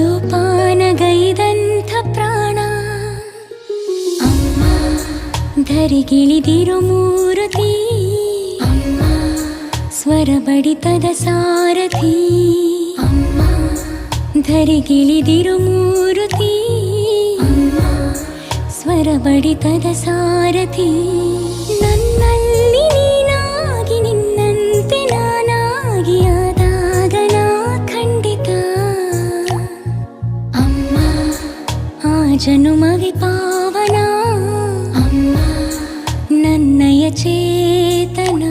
ಮದ್ಯಪಾನಗೈದಂಥ ಪ್ರಾಣ. ಅಮ್ಮ, ಧರಿಗಿಳಿದಿರು ಮೂರತಿ. ಅಮ್ಮ ಸ್ವರ ಬಡಿತದ ಸಾರಥಿ. ಅಮ್ಮ, ಧರಿಗಿಳಿದಿರು ಮೂರತಿ. ಸ್ವರ ಬಡಿತದ ಸಾರಥಿ. జనుమవి పావనా అమ్మా నన్నయ చేతనా?